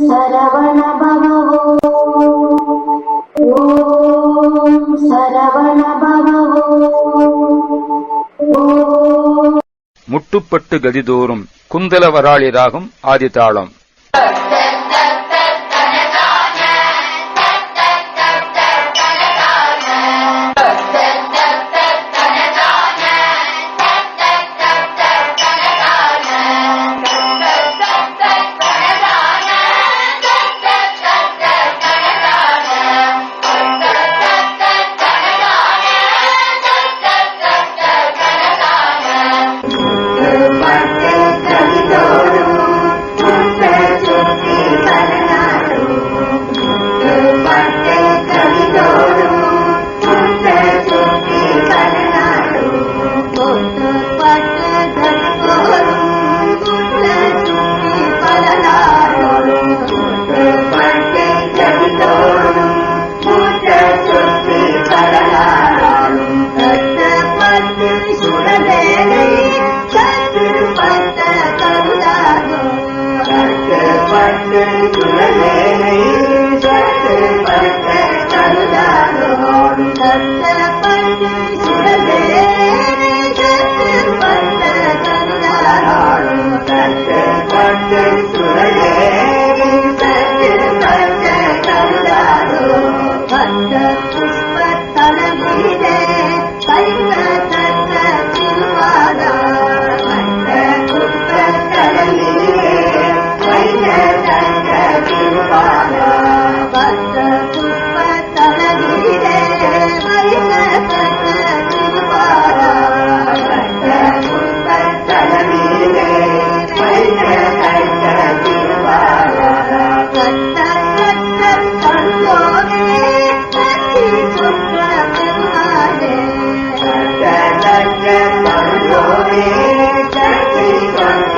சரவண பவோ ஓம் சரவண பவோ முட்டுப்பட்டு கதிதோறும் குந்தல வராளி ராகம் ஆதிதாளம். சுழலே பத்து பத்து கருதாரோ பத்து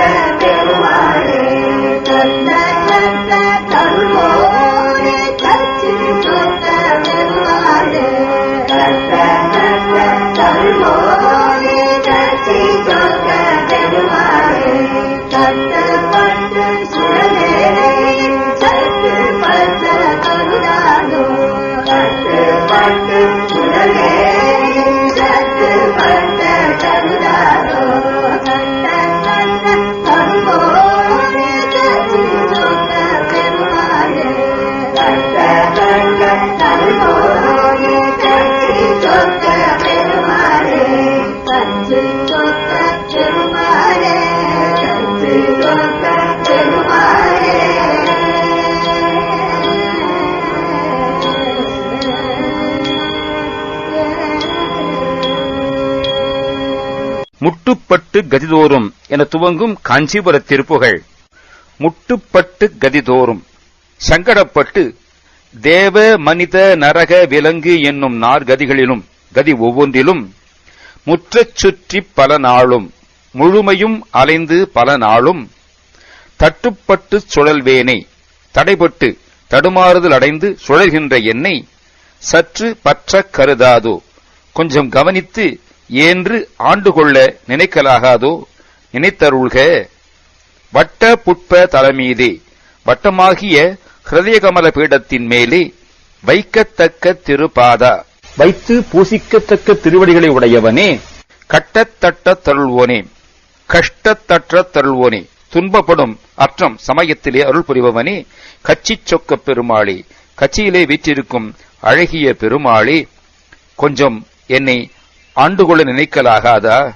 Thank you. முட்டுப்பட்டு கதிதோறும் என துவங்கும் காஞ்சிபுர திருப்புகள். முட்டுப்பட்டு கதிதோறும். சங்கடப்பட்டு தேவ மனித நரக விலங்கு என்னும் நார்கதிகளிலும் கதி ஒவ்வொன்றிலும் முற்றச் சுற்றி பல நாளும் முழுமையும் அலைந்து பல நாளும் தட்டுப்பட்டு சுழல்வேனை தடைபட்டு தடுமாறுதல் அடைந்து சுழல்கின்ற என்னை சற்று பற்ற கருதாதோ? கொஞ்சம் கவனித்து ஏன்று ஆண்டு கொள்ள நினைக்கலாகாதோ? நினைத்தருள்க. வட்ட புட்ப தலைமீதே வட்டமாகிய ஹிருதயகமல பீடத்தின் மேலே வைக்கத்தக்க திருபாதா. வைத்து பூசிக்கத்தக்க திருவடிகளை உடையவனே. கட்டத்தட்ட தருள்வோனே. கஷ்டத்தற்ற தருள்வோனே. துன்பப்படும் அற்றம் சமயத்திலே அருள் புரிபவனே. கச்சி சொக்க பெருமாளே. கட்சியிலே வீற்றிருக்கும் அழகிய பெருமாளே. கொஞ்சம் என்னை ஆண்டுகொள்ள நினைக்கலாகாதா?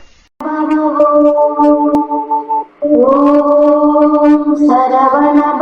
சரவண